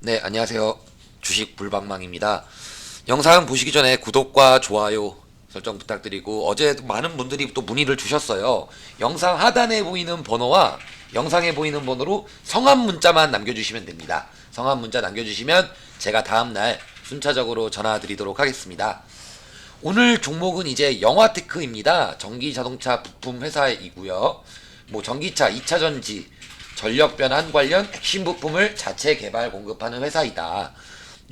네, 안녕하세요. 주식 불방망입니다. 영상 보시기 전에 구독과 좋아요 설정 부탁드리고 어제 많은 분들이 또 문의를 주셨어요. 영상 하단에 보이는 번호와 영상에 보이는 번호로 성함 문자만 남겨주시면 됩니다. 성함 문자 남겨주시면 제가 다음날 순차적으로 전화 드리도록 하겠습니다. 오늘 종목은 이제 영화테크입니다. 전기 자동차 부품 회사이고요. 뭐 전기차 2차 전지, 전력 변환 관련 핵심 부품을 자체 개발 공급하는 회사이다.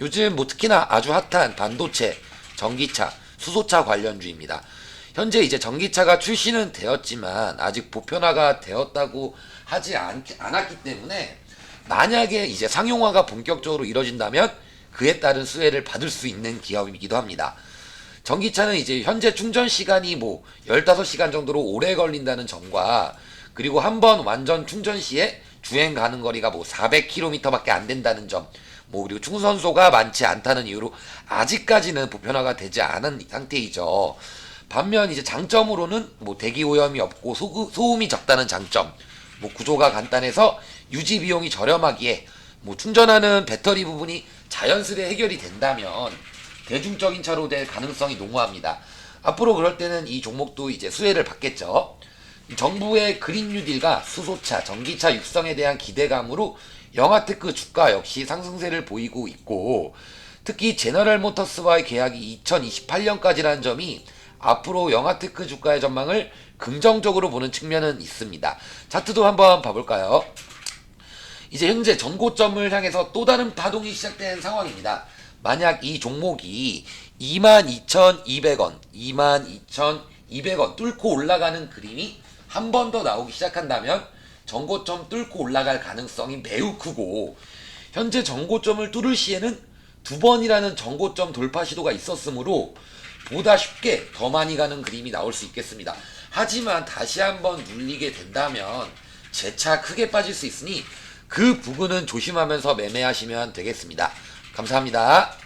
요즘 뭐 특히나 아주 핫한 반도체, 전기차, 수소차 관련주입니다. 현재 이제 전기차가 출시는 되었지만 아직 보편화가 되었다고 하지 않, 않았기 때문에 만약에 이제 상용화가 본격적으로 이뤄진다면 그에 따른 수혜를 받을 수 있는 기업이기도 합니다. 전기차는 이제 현재 충전 시간이 뭐 15시간 정도로 오래 걸린다는 점과 그리고 한 번 완전 충전 시에 주행 가는 거리가 뭐 400km밖에 안 된다는 점, 뭐 그리고 충선소가 많지 않다는 이유로 아직까지는 보편화가 되지 않은 상태이죠. 반면 이제 장점으로는 뭐 대기 오염이 없고 소, 소음이 적다는 장점, 뭐 구조가 간단해서 유지 비용이 저렴하기에 뭐 충전하는 배터리 부분이 자연스레 해결이 된다면 대중적인 차로 될 가능성이 농후합니다. 앞으로 그럴 때는 이 종목도 이제 수혜를 받겠죠. 이 정부의 그린 뉴딜과 수소차, 전기차 육성에 대한 기대감으로 영화테크 주가 역시 상승세를 보이고 있고 특히 제너럴 모터스와의 계약이 2028년까지라는 점이 앞으로 영화테크 주가의 전망을 긍정적으로 보는 측면은 있습니다. 차트도 한번 봐볼까요? 이제 현재 전고점을 향해서 또 다른 파동이 시작된 상황입니다. 만약 이 종목이 22,200원, 22,200원 뚫고 올라가는 그림이 한 번 더 나오기 시작한다면 전고점 뚫고 올라갈 가능성이 매우 크고 현재 전고점을 뚫을 시에는 두 번이라는 전고점 돌파 시도가 있었으므로 보다 쉽게 더 많이 가는 그림이 나올 수 있겠습니다. 하지만 다시 한번 눌리게 된다면 재차 크게 빠질 수 있으니 그 부분은 조심하면서 매매하시면 되겠습니다. 감사합니다.